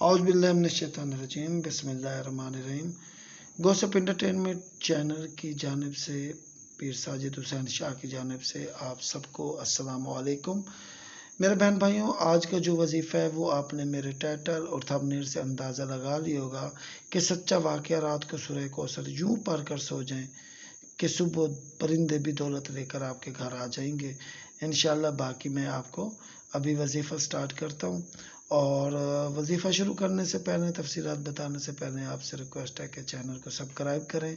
औज़बिल्लिनशैतानरजीम बसमीम गोसप entertainment channel की जानब से, पीर साजिद हुसैन शाह की जानब से आप सबको असलकुम मेरे बहन भाइयों, आज का जो वजीफ़ा है वो आपने मेरे टाइटल और थंबनेल से अंदाज़ा लगा लिया होगा कि सच्चा वाक़ रात को सुरह कौसर यूँ पढ़ कर सो जाएँ कि सुबह परिंदे भी दौलत लेकर आपके घर आ जाएँगे। इन बाकी मैं आपको अभी वजीफ़ा स्टार्ट करता हूँ। और वजीफ़ा शुरू करने से पहले तफसीत बताने से पहले आपसे रिक्वेस्ट है कि चैनल को सब्सक्राइब करें,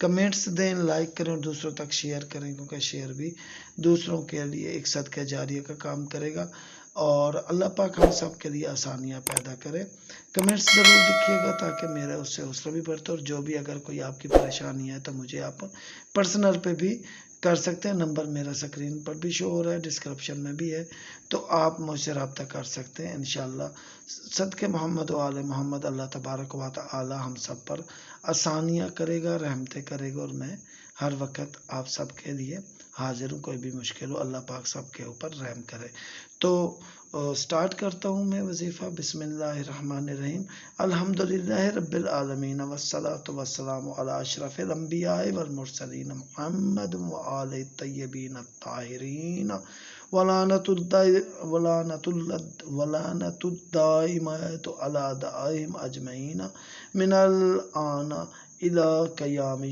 कमेंट्स दें, लाइक करें और दूसरों तक शेयर करें, क्योंकि शेयर भी दूसरों के लिए एक सदका जारिया का काम करेगा। और अल्लाह पाक हम सब के लिए आसानियाँ पैदा करे। कमेंट्स ज़रूर लिखिएगा ताकि मेरा उससे हौसला भी बढ़ता और जो भी अगर कोई आपकी परेशानी है तो मुझे आप पर्सनल पे भी कर सकते हैं, नंबर मेरा स्क्रीन पर भी शो हो रहा है डिस्क्रिप्शन में भी है तो आप मुझसे रबता कर सकते हैं इन सदक़े मोहम्मद वाल मोहम्मद, अल्लाह तबारक वात आला हम सब पर आसानियाँ करेगा, रहमतें करेगा और मैं हर वक्त आप सब के लिए हाजिर हूँ, कोई भी मुश्किल हो, अल्लाह पाक सब के ऊपर रहम करे। तो स्टार्ट करता हूँ मैं वजीफ़ा बिसमीम अल्हम्दुलिल्लाह रब्बिल आलमीन, वस्सलातु वस्सलामु अला अशरफिल अंबिया वल मुरसलीन मुहम्मद व आले तय्यबीन ताहिरीन। वलानतुद्दाइमतु अला दाइम अजमईन। मिनल आना इला क़याम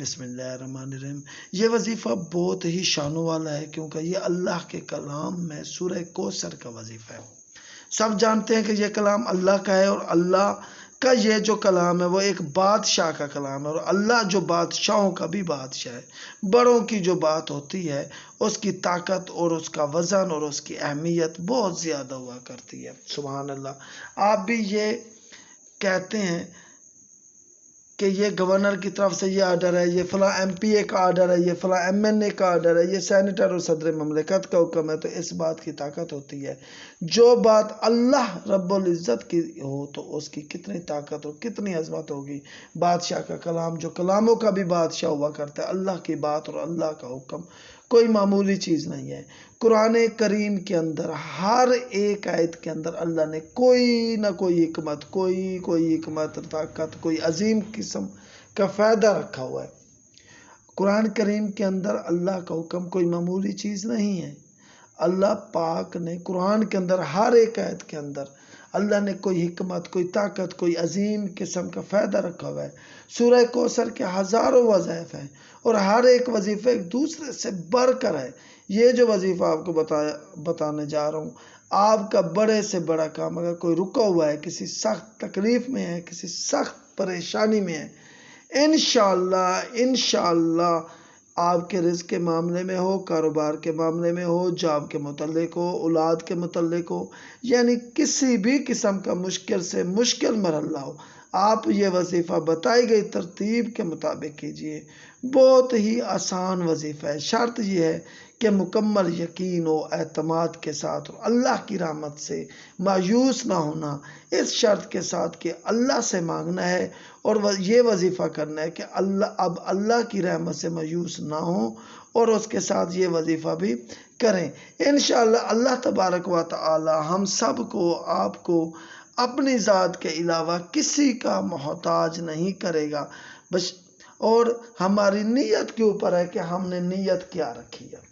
बसमीम ये वजीफ़ा बहुत ही शानों वाला है, क्योंकि ये अल्लाह के कलाम में सूर्य कोसर का वजीफ़ा है। सब जानते हैं कि यह कलाम अल्लाह का है, और अल्लाह का ये जो कलाम है, वो एक बादशाह का कलाम है, और अल्लाह जो बादशाहों का भी बादशाह है। बड़ों की जो बात होती है, उसकी ताकत और उसका वज़न और उसकी अहमियत बहुत ज़्यादा हुआ करती है। सुबह अल्लाह। आप भी ये कहते हैं कि ये गवर्नर की तरफ़ से ये आर्डर है, ये फला एम पी ए का आर्डर है, ये फला एम एन ए का आर्डर है, ये सैनिटर और सदर ममलिकत का हुक्म है तो इस बात की ताकत होती है। जो बात अल्लाह रब्ज़त की हो तो उसकी कितनी ताकत और कितनी अजमत होगी? बादशाह का कलाम, जो कलामों का भी बादशाह हुआ करता है, अल्लाह की बात और अल्लाह का हुक्म। कोई मामूली चीज़ नहीं है। कुरान करीम के अंदर, हर एक आयत के अंदर अल्लाह ने कोई ना कोई हमत कोई कोई हमत ताकत, कोई अजीम किस्म का फ़ायदा रखा हुआ है। कुरान करीम के अंदर अल्लाह का हुक्म कोई मामूली चीज़ नहीं है। अल्लाह पाक ने कुरान के अंदर हर एक आयत के अंदर अल्लाह ने कोई हमत कोई ताकत, कोई अजीम किस्म का फ़ायदा रखा हुआ है। सूरह कौसर के हज़ारों वज़ैफ़ हैं और हर एक वजीफ़ा एक दूसरे से बढ़कर है। ये जो वजीफ़ा आपको बताया, बताने जा रहा हूँ, आपका बड़े से बड़ा काम, अगर कोई रुका हुआ है, किसी सख्त तकलीफ़ में है, किसी सख्त परेशानी में है इन इन आपके रिस्क के मामले में हो, कारोबार के मामले में हो, जॉब के मतलब हो, औलाद के मतलब हो, यानी किसी भी किस्म का मुश्किल से मुश्किल मरल्ला हो, आप ये वजीफ़ा बताई गई तरतीब के मुताबिक कीजिए। बहुत ही आसान वजीफ़ा है। शर्त यह है कि मुकम्मल यकीन व अतमाद के साथ और अल्लाह की रहमत से मायूस ना होना, इस शर्त के साथ कि अल्लाह से मांगना है और ये वजीफ़ा करना है कि अल्लाह, अब अल्लाह की रहमत से मायूस ना हो और उसके साथ ये वजीफ़ा भी करें। इन अल्लाह तबारक व ताली हम सबको आपको, अपनी ज़ात के अलावा किसी का मोहताज नहीं करेगा। बस और हमारी नीयत के ऊपर है कि हमने नीयत क्या रखी है।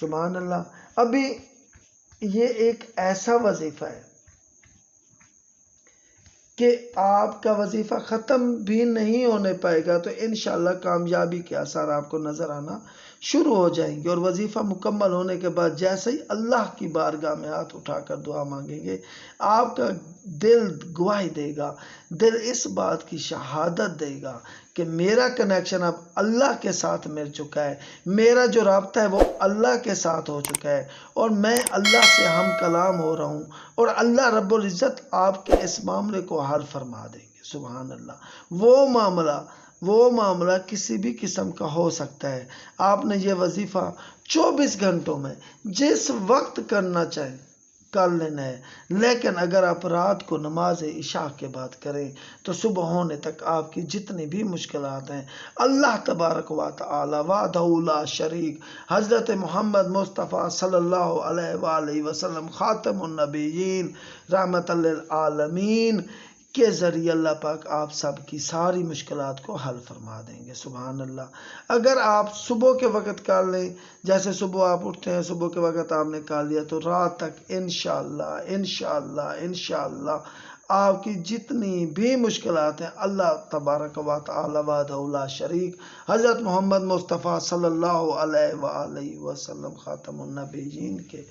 सुबहान अल्लाह अभी ये एक ऐसा वजीफ़ा है कि आपका वजीफ़ा ख़त्म भी नहीं होने पाएगा तो इन कामयाबी के आसार आपको नज़र आना शुरू हो जाएँगे और वजीफ़ा मुकम्मल होने के बाद जैसे ही अल्लाह की बारगाह में हाथ उठाकर दुआ मांगेंगे, आपका दिल गवाही देगा, दिल इस बात की शहादत देगा कि मेरा कनेक्शन अब अल्लाह के साथ मिल चुका है। मेरा जो रबता है वो अल्लाह के साथ हो चुका है और मैं अल्लाह से हम कलाम हो रहा हूँ और अल्लाह रब्ज़त आपके इस मामले को हल फरमा देंगे। सुबह अल्लाह। वो मामला वो मामला किसी भी किस्म का हो सकता है। आपने ये वजीफ़ा 24 घंटों में जिस वक्त करना चाहे कर लेना है। लेकिन अगर आप रात को नमाज़ इशा के बाद करें तो सुबह होने तक आपकी जितनी भी मुश्किल हैं, अल्लाह तबारक व ताली वादउला शरीक, हज़रत मोहम्मद मुस्तफ़ा सल्लल्लाहु अलैहि वसल्लम ख़ातमुन्नबीयीन रहमत आलमीन। के ज़रिए अल्लाह पाक आप सब की सारी मुश्किल को हल फरमा देंगे सुबह अल्लाह अगर आप सुबह के वक़्त कर लें, जैसे सुबह आप उठते हैं, सुबह के वक़्त आपने कर लिया तो रात तक इन इन आपकी जितनी भी मुश्किल हैं, अल्लाह तबारक वाला शरीक। हज़रत मोहम्मद मुस्तफ़ा सल्लल्लाहु अलैहि वसल्लम के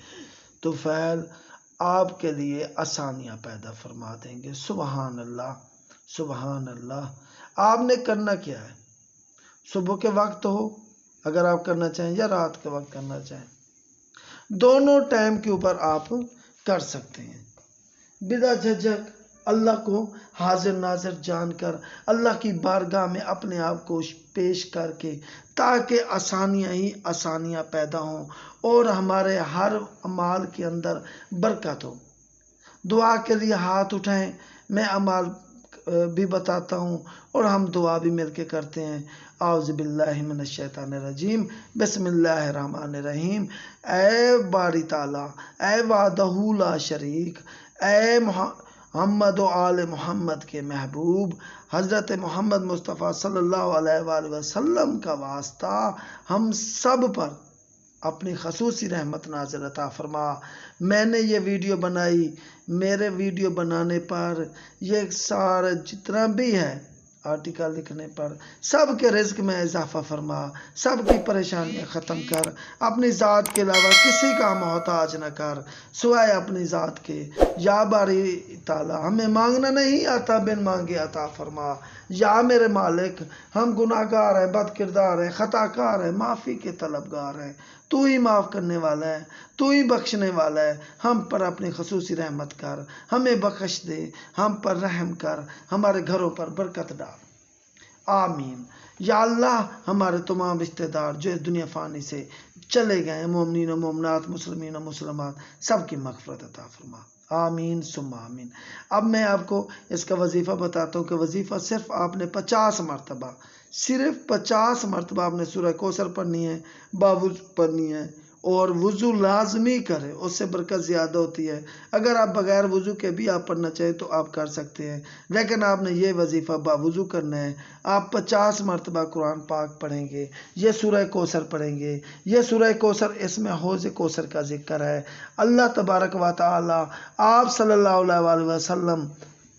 तो फैल आपके लिए आसानियाँ पैदा फरमा देंगे। सुबहान अल्लाह सुबहान अल्लाह आपने करना क्या है? सुबह के वक्त हो, अगर आप करना चाहें, या रात के वक्त करना चाहें। दोनों टाइम के ऊपर आप कर सकते हैं। बिदा झझक अल्लाह को हाजिर नाजिर जानकर, अल्लाह की बारगाह में अपने आप को पेश करके ताकि आसानियाँ ही आसानियाँ पैदा हों और हमारे हर अमाल के अंदर बरकत हो। दुआ के लिए हाथ उठाएँ, मैं अमाल भी बताता हूँ और हम दुआ भी मिल के करते हैं। आउज़बिल्लिमिनशैतानरजीम बसमीम ए बारी ताला ए वादहूला शरीक ए मोहम्मद आल मोहम्मद के महबूब, हज़रत मोहम्मद मुस्तफ़ा सल्लल्लाहु अलैहि वसल्लम का वास्ता हम सब पर अपनी खसूसी रहमत नाजर अता फरमा। मैंने ये वीडियो बनाई, मेरे वीडियो बनाने पर ये सारा जितना भी है आर्टिकल लिखने पर सब के रिज्क में इजाफा फरमा सब की परेशानियाँ ख़त्म कर, अपनी ज़ात के अलावा किसी का मोहताज न कर सुआए अपनी ज़ात के। या बारी ताला, हमें मांगना नहीं आता, बिन मांगे अता फरमा। या मेरे मालिक, हम गुनाहगार हैं बद किरदार हैं ख़ताकार हैं, माफ़ी के तलबगार हैं। तू ही माफ़ करने वाला है, तू ही बख्शने वाला है। हम पर अपनी खसूसी रहमत कर, हमें बख्श दे, हम पर रहम कर, हमारे घरों पर बरकत डाल। आमीन। या अल्लाह, हमारे तमाम रिश्तेदार जो इस दुनिया फ़ानी से चले गए मोमिन मोमनात, मुसलमिन मुसलमान, सबकी मगफरत अता फरमा। आमीन सुम आमीन। अब मैं आपको इसका वजीफ़ा बताता हूँ कि वजीफ़ा सिर्फ़ आपने पचास मरतबा सिर्फ़ पचास मरतबा आपने सूर्य कौसर पढ़नी है बाबू पढ़नी है और वज़ू लाजमी करें, उससे बरकत ज़्यादा होती है। अगर आप बगैर वज़ू के भी आप पढ़ना चाहें तो आप कर सकते हैं। लेकिन आपने ये वजीफ़ा बावज़ू करना है। आप पचास मरतबा कुरान पाक पढ़ेंगे, ये सूरह कोसर पढ़ेंगे। ये सूरह कोसर इसमें हौज कोसर का ज़िक्र है। अल्लाह तबारक व ताली आप अलैहि वसल्लम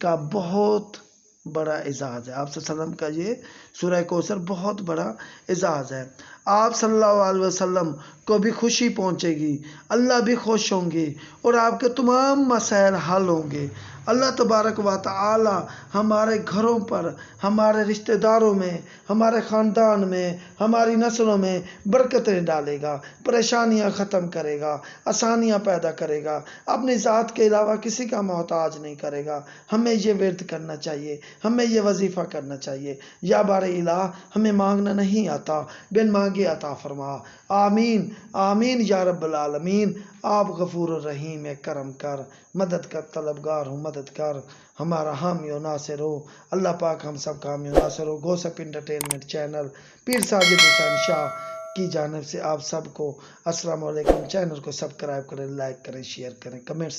का बहुत बड़ा एजाज़ है। आप वसल्लम का ये सूरह कोसर बहुत बड़ा एजाज़ है। आप सल्लल्लाहु अलैहि वसल्लम को भी खुशी पहुंचेगी, अल्लाह भी खुश होंगे और आपके तमाम मसायल हल होंगे। अल्लाह तबारक व ताली हमारे घरों पर, हमारे रिश्तेदारों में, हमारे ख़ानदान में, हमारी नस्लों में बरकतें डालेगा, परेशानियाँ ख़त्म करेगा, आसानियाँ पैदा करेगा, अपनी ज़ात के अलावा किसी का मोहताज नहीं करेगा। हमें ये वर्द करना चाहिए, हमें ये वजीफ़ा करना चाहिए। या बार इला हमें मांगना नहीं आता, बिन मांगे अता फरमा। आमीन आमीन या रब्बुल आप गफूर रहीम करम कर। मदद कर, तलबगार हूँ, मदद कर। हमारा हम नासिर हो। अल्लाह पाक हम सब का हम नासिर हो। गोसप इंटरटेनमेंट चैनल, पीर साजिद हुसैन शाह की जानब से आप सबको अस्सलाम वालेकुम चैनल को सब्सक्राइब करें, लाइक करें, शेयर करें, कमेंट्स